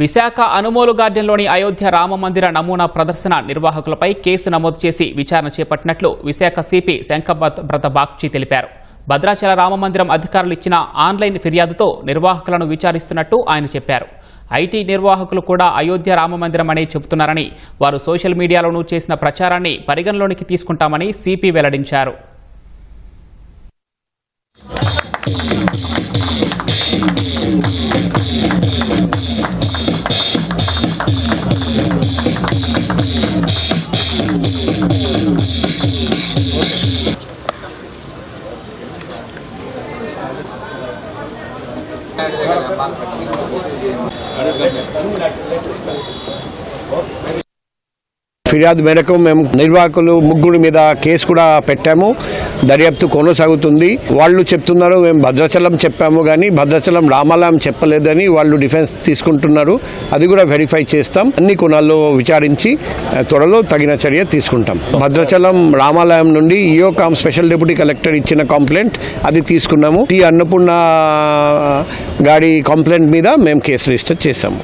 విశాఖ అనుమోలు గార్డెన్లోని అయోధ్య రామమందిర నమూనా ప్రదర్శన నిర్వాహకులపై కేసు నమోదు చేసి విచారణ చేపట్టినట్లు విశాఖ సిపి శంఖభ్రత బాగ్చి తెలిపారు. భద్రాచల రామమందిరం అధికారులు ఇచ్చిన ఆన్లైన్ ఫిర్యాదుతో నిర్వాహకులను విచారిస్తున్నట్టు ఆయన చెప్పారు. ఐటీ నిర్వాహకులు కూడా అయోధ్య రామమందిరం అనే చెబుతున్నారని వారు సోషల్ మీడియాలోనూ చేసిన ప్రచారాన్ని పరిగణలోనికి తీసుకుంటామని సిపి వెల్లడించారు. Gracias. ఫిర్యాదు మేరకు మేము నిర్వాహకులు ముగ్గురు మీద కేసు కూడా పెట్టాము. దర్యాప్తు కొనసాగుతుంది. వాళ్ళు చెప్తున్నారు మేము భద్రాచలం చెప్పాము కానీ భద్రాచలం రామాలయం చెప్పలేదని వాళ్ళు డిఫెన్స్ తీసుకుంటున్నారు. అది కూడా వెరిఫై చేస్తాం. అన్ని కోణాల్లో విచారించి త్వరలో తగిన చర్య తీసుకుంటాం. భద్రాచలం రామాలయం నుండి EO cum special deputy collector ఇచ్చిన కంప్లైంట్ అది తీసుకున్నాము. ఈ అన్నపూర్ణ గాడి కంప్లైంట్ మీద మేము కేసు రిజిస్టర్ చేశాము.